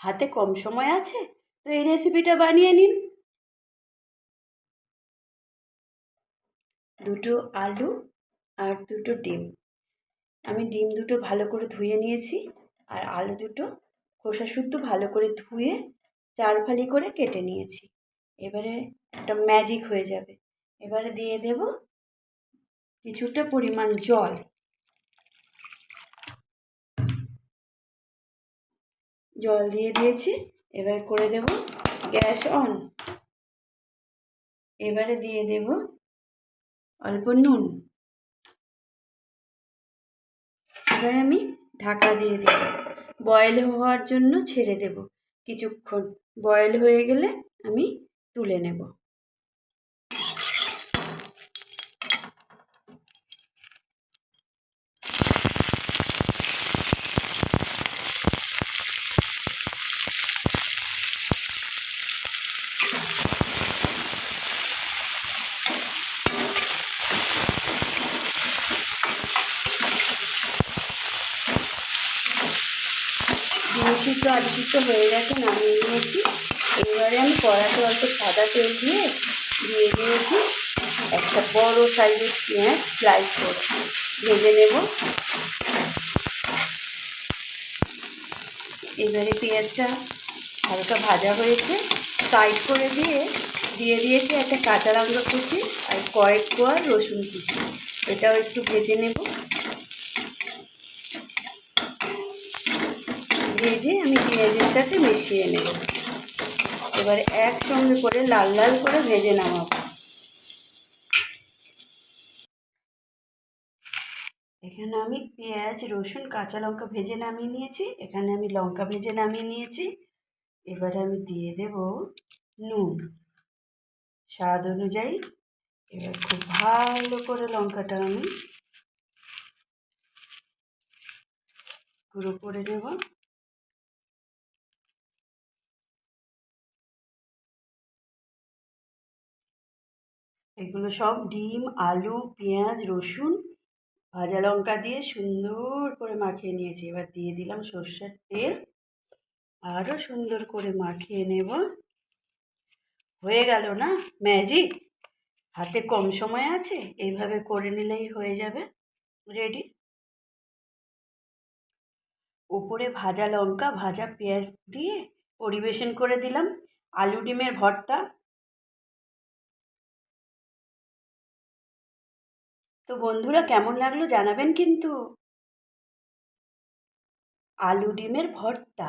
হাতে কম সময় আছে? তো এই রেসিপিটা বানিয়ে নিন। দুটো আলু আর দুটো ডিম। আমি ডিম দুটো ভালো করে ধুয়ে নিয়েছি আর আলু দুটো খোসা শুদ্ধ ভালো করে ধুয়ে চার ফালি করে কেটে নিয়েছি। এবারে একটা ম্যাজিক হয়ে যাবে। এবারে দিয়ে দেব কিছুটা পরিমাণ জল। জল দিয়ে দিয়েছি। এবার করে দেব গ্যাস অন। এবারে দিয়ে দেব অল্প নুন। এবার আমি ঢাকা দিয়ে দেব। বয়েল হওয়ার জন্য ছেড়ে দেব। কিছুক্ষণ। বয়েল হয়ে গেলে আমি তুলে নেব। আলু সিদ্ধ হয়ে গেছে, নামিয়ে নিয়েছি। এবারে আমি কড়াতে অল্প সাদা তেল দিয়ে দিয়ে দিয়েছি। একটা বড় সাইজের পেঁয়াজ স্লাইস করে ভেজে নেব। এবারে পেঁয়াজটা হালকা ভাজা হয়েছে। সাইড করে দিয়ে দিয়ে দিয়েছি একটা কাঁচা লঙ্কা কুচি আর কয়েক কোয়া রসুন কুচি। এটাও একটু ভেজে নেব। ভেজে আমি পেঁয়াজের সাথে মিশিয়ে নেব। এবারে একসঙ্গে করে লাল লাল করে ভেজে নামাবো। এখানে আমি পেঁয়াজ, রসুন, কাঁচা লঙ্কা ভেজে নামিয়ে নিয়েছি। এখানে আমি লঙ্কা ভেজে নামিয়ে নিয়েছি। এবারে আমি দিয়ে দেব নুন। স্বাদ অনুযায়ী এবার খুব ভালো করে লঙ্কাটা আমি গুঁড়ো করে নেব। এগুলো সব ডিম, আলু, পেঁয়াজ, রসুন, ভাজা লঙ্কা দিয়ে সুন্দর করে মাখিয়ে নিয়েছি। এবার দিয়ে দিলাম সর্ষের তেল। আরও সুন্দর করে মাখিয়ে নেব। হয়ে গেল না? ম্যাজিক? হাতে কম সময় আছে? এইভাবে করে নিলেই হয়ে যাবে। রেডি? উপরে ভাজা লঙ্কা, ভাজা পেঁয়াজ দিয়ে পরিবেশন করে দিলাম। আলু ডিমের ভর্তা। তো বন্ধুরা, কেমন লাগল জানাবেন কিন্তু। আলু ডিমের ভর্তা।